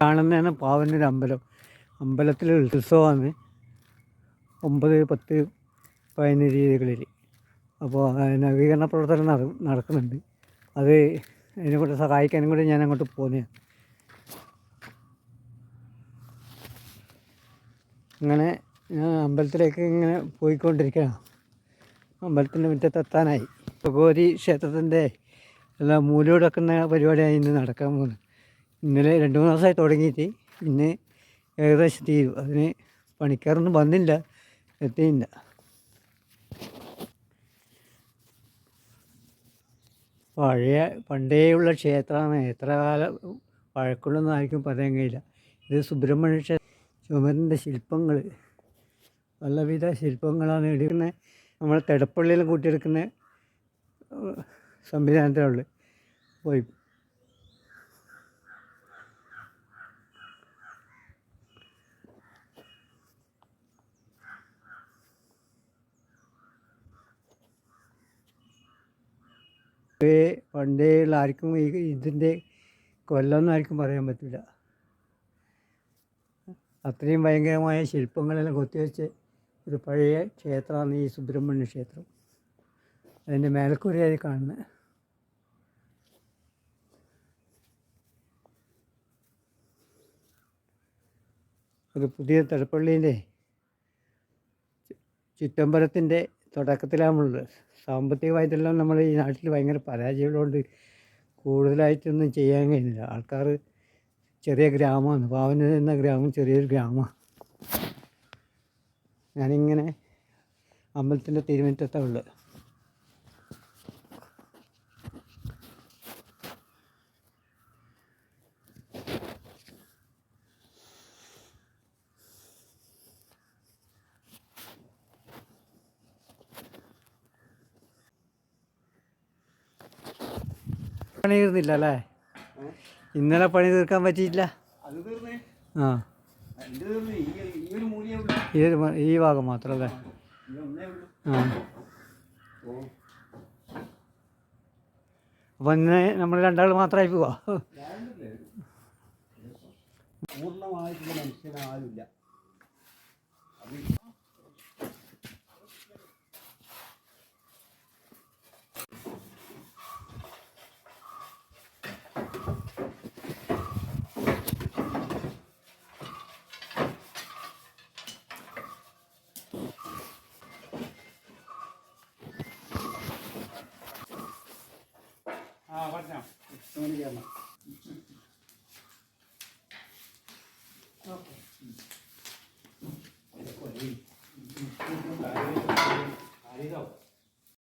കാണുന്നതാണ് പാവനൊരു അമ്പലം. അമ്പലത്തിൽ ഉത്സവമാണ് ഒമ്പത് പത്ത് പതിനഞ്ച് രീതികളിൽ അപ്പോൾ നവീകരണ പ്രവർത്തനം നട നടക്കുന്നുണ്ട്. അത് അതിനെ കൂടെ സഹായിക്കാനും കൂടി ഞാൻ അങ്ങോട്ട് പോകുന്നതാണ് അങ്ങനെ ഞാൻ അമ്പലത്തിലേക്ക് ഇങ്ങനെ പോയിക്കൊണ്ടിരിക്കുകയാണ് അമ്പലത്തിന്റെ മുറ്റത്തെത്താനായി ഭഗവതി ക്ഷേത്രത്തിന്റെ എല്ലാ മൂലോടക്കുന്ന പരിപാടിയാണ് ഇന്ന് നടക്കാൻ പോകുന്നത് ഇന്നലെ രണ്ട് മൂന്ന് ദിവസമായി തുടങ്ങിയിട്ട് ഇന്ന് ഏകദേശം തീരും. അതിന് പണിക്കാരൊന്നും വന്നില്ല എത്തിയില്ല. പഴയ പണ്ടേയുള്ള ക്ഷേത്രമാണ് എത്ര കാലം പഴക്കുള്ളൊന്നും ആർക്കും പറയാൻ കഴിയില്ല ഇത് സുബ്രഹ്മണ്യ ക്ഷേത്ര ചുമരിന്റെ ശില്പങ്ങൾ പലവിധ ശില്പങ്ങളാണ് എടുക്കുന്നത് നമ്മൾ തെടപ്പള്ളിയിലും കൂട്ടിയെടുക്കുന്ന സംവിധാനത്തിലുള്ളത്. പോയി പണ്ടേ ഉള്ള ആർക്കും ഈ ഇതിന്റെ കൊല്ലമൊന്നും ആർക്കും പറയാൻ പറ്റില്ല അത്രയും ഭയങ്കരമായ ശില്പങ്ങളെല്ലാം കൊത്തിവെച്ച് ഒരു പഴയ ക്ഷേത്രമാണ് ഈ സുബ്രഹ്മണ്യ ക്ഷേത്രം. അതിന്റെ മേൽക്കൂരയായി കാണുന്നത് ഒരു പുതിയ തടപ്പള്ളീന്റെ ചുറ്റമ്പലത്തിന്റെ തുടക്കത്തിലാണുള്ളത്. സാമ്പത്തികമായിട്ടെല്ലാം നമ്മൾ ഈ നാട്ടിൽ ഭയങ്കര പരാജയമുള്ളതുകൊണ്ട് കൂടുതലായിട്ടൊന്നും ചെയ്യാൻ കഴിയുന്നില്ല. ആൾക്കാർ ചെറിയ ഗ്രാമമാണ്. പാവന എന്ന ഗ്രാമം ചെറിയൊരു ഗ്രാമമാണ്. ഞാനിങ്ങനെ അമ്പലത്തിന്റെ തിരുമുറ്റത്താണ് ഉള്ളത്. പണി തീർന്നില്ല അല്ലേ? ഇന്നലെ പണി തീർക്കാൻ പറ്റിയില്ല. ആ. ഈ ഭാഗം മാത്രം അല്ലേ? ആ. അപ്പം ഇന്ന് നമ്മൾ രണ്ടാൾ മാത്രമായി പോവാ. പൂർണമായിട്ടുള്ള മനുഷ്യൻ Okay.